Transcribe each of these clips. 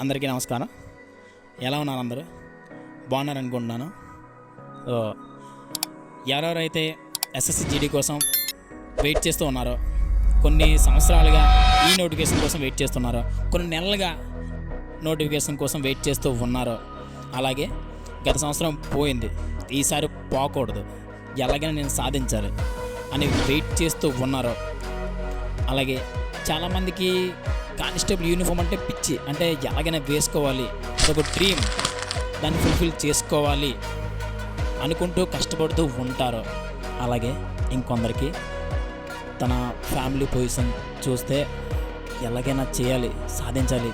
అందరికీ నమస్కారం. ఎలా ఉన్నారు అందరూ? బాగున్నారు అనుకుంటున్నాను. ఎవరెవరైతే ఎస్ఎస్సి జీడీ కోసం వెయిట్ చేస్తూ ఉన్నారో కొన్ని సంవత్సరాలుగా ఈ నోటిఫికేషన్ కోసం వెయిట్ చేస్తున్నారో కొన్ని నెలలుగా నోటిఫికేషన్ కోసం వెయిట్ చేస్తూ ఉన్నారో అలాగే గత సంవత్సరం పోయింది. ఈసారి పోకూడదు. ఎలాగైనా నేను సాధించాలి అని వెయిట్ చేస్తూ ఉన్నారో అలాగే చాలామందికి కానిస్టేబుల్ యూనిఫామ్ అంటే పిచ్చి. అంటే ఎలాగైనా వేసుకోవాలి. అదొక డ్రీమ్. దాన్ని ఫుల్ఫిల్ చేసుకోవాలి అనుకుంటూ కష్టపడుతూ ఉంటారు. అలాగే ఇంకొందరికి తన ఫ్యామిలీ పొజిషన్ చూస్తే ఎలాగైనా చేయాలి సాధించాలి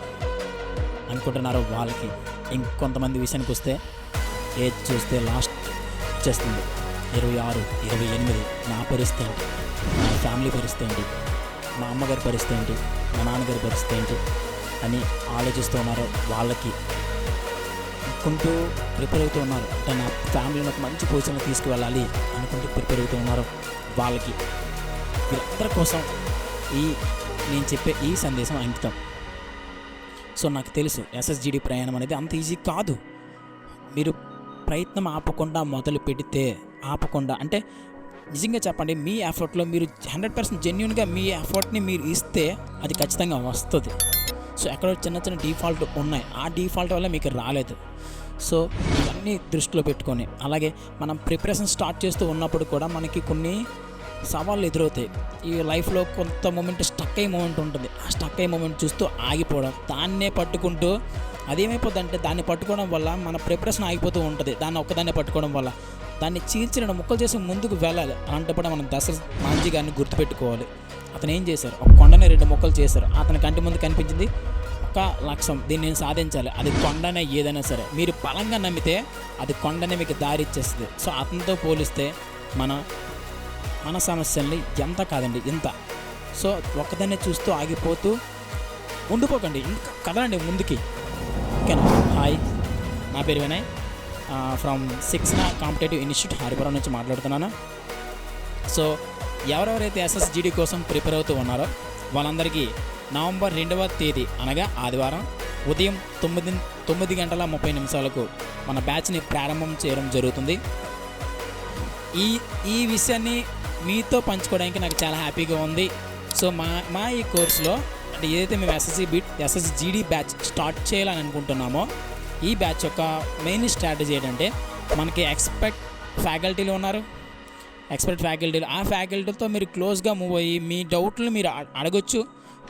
అనుకుంటున్నారు వాళ్ళకి. ఇంకొంతమంది విషయానికి వస్తే ఏజ్ చూస్తే లాస్ట్ వచ్చేస్తుంది. ఇరవై ఆరు ఇరవై ఎనిమిది నా పరిస్థితి నా ఫ్యామిలీ పరిస్థితి మా అమ్మగారి పరిస్థితి ఏంటి? మా నాన్నగారి పరిస్థితి ఏంటి? అని ఆలోచిస్తూ ఉన్నారు వాళ్ళకి. అనుకుంటూ ప్రిపేర్ అవుతూ ఉన్నారు. అంటే నా ఫ్యామిలీని ఒక మంచి పొజిషన్లో తీసుకువెళ్ళాలి అనుకుంటూ ప్రిపేర్ అవుతూ ఉన్నారు వాళ్ళకి. వీళ్ళందరి కోసం ఈ నేను చెప్పే ఈ సందేశం అంకితం. సో నాకు తెలుసు ఎస్ఎస్జిడి ప్రయాణం అనేది అంత ఈజీ కాదు. మీరు ప్రయత్నం ఆపకుండా మొదలు పెడితే ఆపకుండా అంటే నిజంగా చెప్పండి మీ ఎఫర్ట్లో మీరు హండ్రెడ్ పర్సెంట్ జెన్యున్గా మీ ఎఫర్ట్ని మీరు ఇస్తే అది ఖచ్చితంగా వస్తుంది. సో ఎక్కడో చిన్న చిన్న డిఫాల్ట్ ఉన్నాయి. ఆ డిఫాల్ట్ వల్ల మీకు రాలేదు. సో ఇవన్నీ దృష్టిలో పెట్టుకొని అలాగే మనం ప్రిపరేషన్ స్టార్ట్ చేస్తూ ఉన్నప్పుడు కూడా మనకి కొన్ని సవాళ్ళు ఎదురవుతాయి. ఈ లైఫ్లో కొంత మూమెంట్ స్టక్ అయ్యే మూమెంట్ ఉంటుంది. ఆ స్టక్ అయ్యే మూమెంట్ చూస్తూ ఆగిపోవడం దాన్నే పట్టుకుంటూ అదేమైపోద్ది అంటే దాన్ని పట్టుకోవడం వల్ల మన ప్రిపరేషన్ ఆగిపోతూ ఉంటుంది. దాన్ని ఒక్కదాన్నే పట్టుకోవడం వల్ల. దాన్ని చీల్చి రెండు ముక్కలు చేసి ముందుకు వెళ్ళాలి. అలాంటప్పుడు మనం దశ మాంజీ గారిని గుర్తుపెట్టుకోవాలి. అతను ఏం చేశారు? ఒక కొండనే రెండు మొక్కలు చేశారు. అతని కంటి ముందు కనిపించింది ఒక లక్ష్యం దీన్ని నేను సాధించాలి. అది కొండనే ఏదైనా సరే. మీరు బలంగా నమ్మితే అది కొండనే మీకు దారి ఇచ్చేస్తుంది. సో అతనితో పోలిస్తే మన మన సమస్యల్ని ఎంత కాదండి ఇంత. సో ఒక్కదాన్నే చూస్తూ ఆగిపోతూ ఉండిపోకండి. ఇంకా కదలండి ముందుకి. ఓకేనా? హాయ్. నా పేరు వినయ్. ఫ్రమ్ సిక్స్ నా కాంపిటేటివ్ ఇన్స్టిట్యూట్ హరిపురం నుంచి మాట్లాడుతున్నాను. సో ఎవరెవరైతే ఎస్ఎస్జిడి కోసం ప్రిపేర్ అవుతూ ఉన్నారో వాళ్ళందరికీ నవంబర్ రెండవ తేదీ అనగా ఆదివారం ఉదయం తొమ్మిది తొమ్మిది గంటల ముప్పై నిమిషాలకు మన బ్యాచ్ని ప్రారంభం చేయడం జరుగుతుంది. ఈ ఈ విషయాన్ని మీతో పంచుకోవడానికి నాకు చాలా హ్యాపీగా ఉంది. సో మా మా ఈ కోర్సులో అంటే ఏదైతే మేము ఎస్ఎస్సి బిట్ ఎస్ఎస్జిడి జీడీ బ్యాచ్ స్టార్ట్ చేయాలని అనుకుంటున్నామో ఈ బ్యాచ్ యొక్క మెయిన్ స్ట్రాటజీ ఏంటంటే మనకి ఎక్స్పెక్ట్ ఫ్యాకల్టీలు ఉన్నారు. ఎక్స్పర్ట్ ఫ్యాకల్టీలు ఆ ఫ్యాకల్టీతో మీరు క్లోజ్గా మూవ్ అయ్యి మీ డౌట్లు మీరు అడగొచ్చు.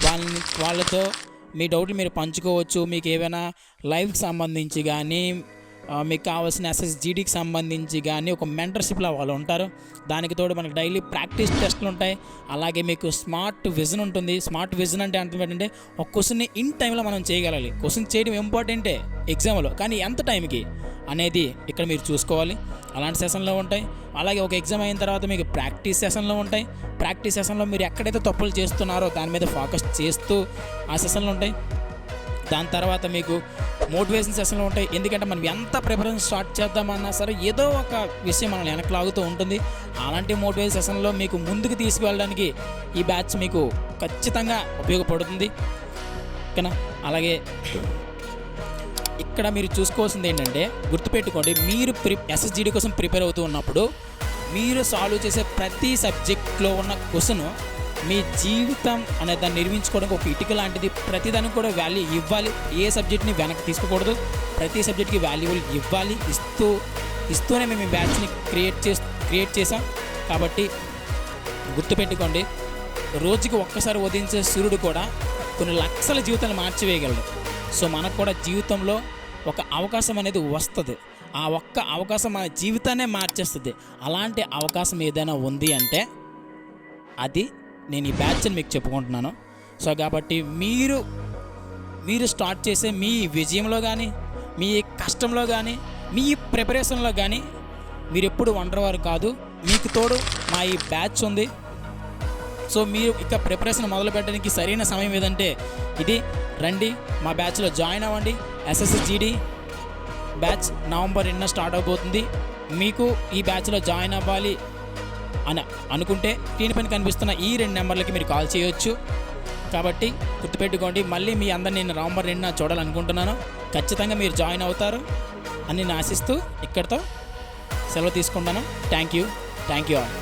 వాళ్ళని వాళ్ళతో మీ డౌట్లు మీరు పంచుకోవచ్చు. మీకు ఏమైనా లైఫ్కి సంబంధించి కానీ మీకు కావాల్సిన ఎస్ఎస్జీడీకి సంబంధించి కానీ ఒక మెంటర్షిప్లో వాళ్ళు ఉంటారు. దానికి తోడు మనకి డైలీ ప్రాక్టీస్ టెస్ట్లు ఉంటాయి. అలాగే మీకు స్మార్ట్ విజన్ ఉంటుంది. స్మార్ట్ విజన్ అంటే అర్థం ఏంటంటే ఒక క్వశ్చన్ని ఇన్ టైంలో మనం చేయగలాలి క్వశ్చన్ చేయడం ఇంపార్టెంటే ఎగ్జామ్లో కానీ ఎంత టైంకి అనేది ఇక్కడ మీరు చూసుకోవాలి. అలాంటి సెషన్లో ఉంటాయి. అలాగే ఒక ఎగ్జామ్ అయిన తర్వాత మీకు ప్రాక్టీస్ సెషన్లో ఉంటాయి. ప్రాక్టీస్ సెషన్లో మీరు ఎక్కడైతే తప్పులు చేస్తున్నారో దాని మీద ఫోకస్ చేస్తూ ఆ సెషన్లు ఉంటాయి. దాని తర్వాత మీకు మోటివేషన్ సెషన్లు ఉంటాయి. ఎందుకంటే మనం ఎంత ప్రిఫరెన్స్ స్టార్ట్ చేద్దామన్నా సరే ఏదో ఒక విషయం మనల్ని వెనక్కి లాగుతూ ఉంటుంది. అలాంటి మోటివేషన్ సెషన్లో మీకు ముందుకు తీసుకువెళ్ళడానికి ఈ బ్యాచ్ మీకు ఖచ్చితంగా ఉపయోగపడుతుంది. ఓకేనా? అలాగే ఇక్కడ మీరు చూసుకోవాల్సింది ఏంటంటే గుర్తుపెట్టుకోండి మీరు ప్రి ఎస్ఎస్జిడి కోసం ప్రిపేర్ అవుతూ ఉన్నప్పుడు మీరు సాల్వ్ చేసే ప్రతి సబ్జెక్ట్లో ఉన్న క్వశ్చన్ మీ జీవితం అనే దాన్ని నిర్మించుకోవడానికి ఒక ఇటుక లాంటిది. ప్రతిదానికి కూడా వాల్యూ ఇవ్వాలి. ఏ సబ్జెక్ట్ని వెనక్కి తీసుకోకూడదు. ప్రతి సబ్జెక్ట్కి వాల్యూబుల్ ఇవ్వాలి. ఇస్తూ ఇస్తూనే మేము ఈ బ్యాచ్ని క్రియేట్ చేస్ క్రియేట్ చేసాం కాబట్టి గుర్తుపెట్టుకోండి రోజుకి ఒక్కసారి ఉదయించే సూర్యుడు కూడా కొన్ని లక్షల జీవితాలు మార్చివేయగలడు. సో మనకు కూడా జీవితంలో ఒక అవకాశం అనేది వస్తుంది. ఆ ఒక్క అవకాశం మన జీవితాన్నే మార్చేస్తుంది. అలాంటి అవకాశం ఏదైనా ఉంది అంటే అది నేను ఈ బ్యాచ్ని మీకు చెప్పుకుంటున్నాను. సో కాబట్టి మీరు మీరు స్టార్ట్ చేసే మీ విజయంలో కానీ మీ కష్టంలో కానీ మీ ప్రిపరేషన్లో కానీ మీరు ఎప్పుడు వారు కాదు. మీకు తోడు మా ఈ బ్యాచ్ ఉంది. సో మీరు ఇక ప్రిపరేషన్ మొదలు పెట్టడానికి సరైన సమయం ఏదంటే ఇది రండి మా బ్యాచ్లో జాయిన్ అవ్వండి. ఎస్ఎస్జిడి బ్యాచ్ నవంబర్ ఎన్న స్టార్ట్ అవబోతుంది. మీకు ఈ బ్యాచ్లో జాయిన్ అవ్వాలి. అని అనుకుంటే స్క్రీన్ పైన కనిపిస్తున్న ఈ రెండు నెంబర్లకి మీరు కాల్ చేయొచ్చు. కాబట్టి గుర్తుపెట్టుకోండి మళ్ళీ మీ అందరిని నేను నవంబర్ రెండున చూడాలనుకుంటున్నాను. ఖచ్చితంగా మీరు జాయిన్ అవుతారు అని నేను ఆశిస్తూ ఇక్కడితో సెలవు తీసుకుంటాను thank you. Thank you all.